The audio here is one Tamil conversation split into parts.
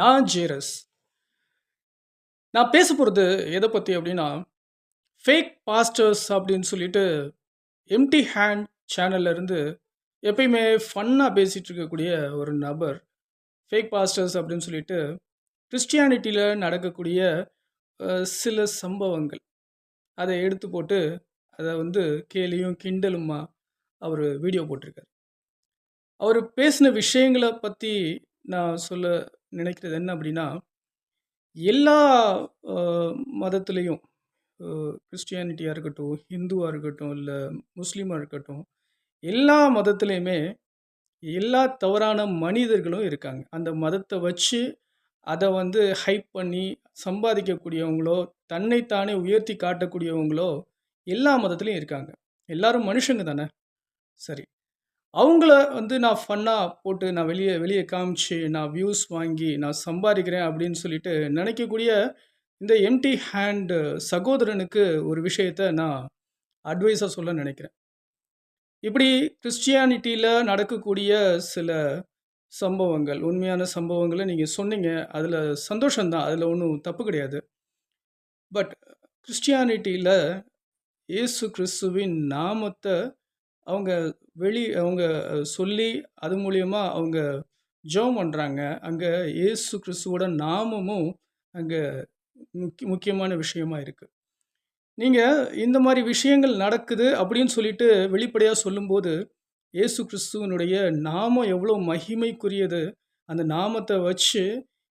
நான் ஜேரஸ். நான் பேச போகிறது எதை பற்றி அப்படின்னா ஃபேக் பாஸ்டர்ஸ் அப்படின்னு சொல்லிட்டு, எம்டி ஹேண்ட் சேனல்ல இருந்து எப்பயுமே ஃபன்னாக பேசிகிட்டு இருக்கக்கூடிய ஒரு நபர். ஃபேக் பாஸ்டர்ஸ் அப்படின்னு சொல்லிட்டு, கிறிஸ்டியானிட்டியில் நடக்கக்கூடிய சில சம்பவங்கள். அதை எடுத்து போட்டு, அதை வந்து கேலியும், கிண்டலுமா அவர் வீடியோ போட்டிருக்காரு. அவர் பேசின விஷயங்களை பற்றி நான் சொல்ல நினைக்கிறது என்ன அப்படின்னா எல்லா மதத்துலேயும் கிறிஸ்டியானிட்டியாக இருக்கட்டும், ஹிந்துவாக இருக்கட்டும், இல்லை முஸ்லீமாக இருக்கட்டும், எல்லா மதத்துலேயுமே எல்லா தவறான மனிதர்களும் இருக்காங்க. அந்த மதத்தை வச்சு அதை வந்து ஹைப் பண்ணி சம்பாதிக்கக்கூடியவங்களோ, தன்னைத்தானே உயர்த்தி காட்டக்கூடியவங்களோ எல்லா மதத்துலேயும் இருக்காங்க. எல்லாரும் மனுஷங்க தானே! சரி. அவங்கள வந்து நான் ஃபன்னாக போட்டு நான் வெளியே வெளியே காமிச்சு, நான் வியூஸ் வாங்கி, நான் சம்பாதிக்கிறேன் அப்படின்னு சொல்லிட்டு நினைக்கக்கூடிய இந்த எம்டி ஹேண்டு சகோதரனுக்கு ஒரு விஷயத்த நான் அட்வைஸாக சொல்ல நினைக்கிறேன். இப்படி கிறிஸ்டியானிட்டியில் நடக்கக்கூடிய சில சம்பவங்கள், உண்மையான சம்பவங்களை நீங்கள் சொன்னீங்க. அதில் சந்தோஷம்தான் அதில் ஒன்றும் தப்பு கிடையாது. பட் கிறிஸ்டியானிட்டியில் இயேசு கிறிஸ்துவின் நாமத்தை அவங்க வெளி அவங்க சொல்லி, அது மூலியமா அவங்க ஜெபம் பண்றாங்க. அங்க இயேசு கிறிஸ்துவோட நாமமும் அங்க முக்கிய முக்கியமான விஷயமா இருக்கு. நீங்க இந்த மாரி விஷயங்கள் நடக்குது அப்படின்னு சொல்லிட்டு வெளிப்படையா சொல்லும்போது, இயேசு கிறிஸ்துவினுடைய நாமம் எவ்வளோ மகிமைக்குரியது. அந்த நாமத்த வச்சு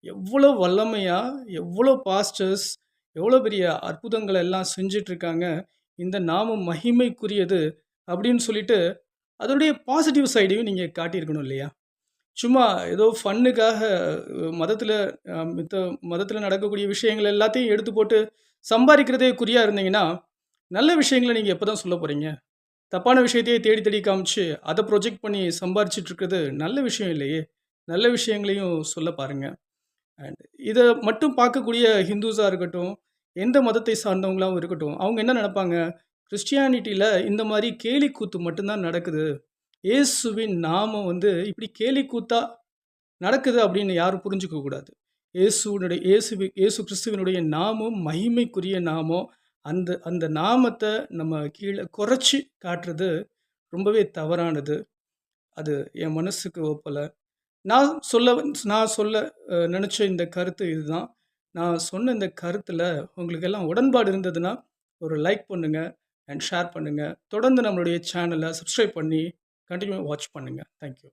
எவ்வளோ வல்லமையா, எவ்வளோ பாஸ்டர்ஸ், எவ்வளோ பெரிய அற்புதங்கள எல்லாம் செஞ்சுட்டு இருக்காங்க. இந்த நாமம் மகிமைக்குரியது அப்படின்னு சொல்லிட்டு, அதனுடைய பாசிட்டிவ் சைடையும் நீங்கள் காட்டியிருக்கணும் இல்லையா? சும்மா ஏதோ ஃபன்னுக்காக மதத்தில் மித்த மதத்தில் நடக்கக்கூடிய விஷயங்கள் எல்லாத்தையும் எடுத்து போட்டு சம்பாதிக்கிறதே குறியாக இருந்தீங்கன்னா, நல்ல விஷயங்கள நீங்கள் எப்போ தான் சொல்ல போகிறீங்க தப்பான விஷயத்தையே தேடி தேடி காமிச்சு, அதை ப்ரொஜெக்ட் பண்ணி சம்பாரிச்சுட்டு இருக்கிறது நல்ல விஷயம் இல்லையே! நல்ல விஷயங்களையும் சொல்ல பாருங்கள் அண்ட் இதை மட்டும் பார்க்கக்கூடிய ஹிந்துஸாக இருக்கட்டும், எந்த மதத்தை சார்ந்தவங்களாவும் இருக்கட்டும், அவங்க என்ன நினப்பாங்க கிறிஸ்டியானிட்டியில் இந்த மாதிரி கேலி கூத்து மட்டும்தான் நடக்குது. இயேசுவின் நாமம் வந்து இப்படி கேலி கூத்தா நடக்குது அப்படின்னு யாரும் புரிஞ்சுக்க கூடாது. இயேசுவினுடைய இயேசு இயேசு கிறிஸ்துவினுடைய நாமம் மகிமைக்குரிய நாமம். அந்த அந்த நாமத்தை நம்ம கீழே குறைச்சி காட்டுறது ரொம்பவே தவறானது. அது என் மனசுக்கு ஒப்பல. நான் சொல்ல நான் சொல்ல நினச்ச இந்த கருத்து இதுதான். நான் சொன்ன இந்த கருத்தில் உங்களுக்கெல்லாம் உடன்பாடு இருந்ததுன்னா, ஒரு லைக் பண்ணுங்கள் அண்ட் ஷேர் பண்ணுங்கள் தொடர்ந்து நம்மளுடைய சேனலை சப்ஸ்கிரைப் பண்ணி கண்டினியூ வாட்ச் பண்ணுங்கள் தேங்க் யூ.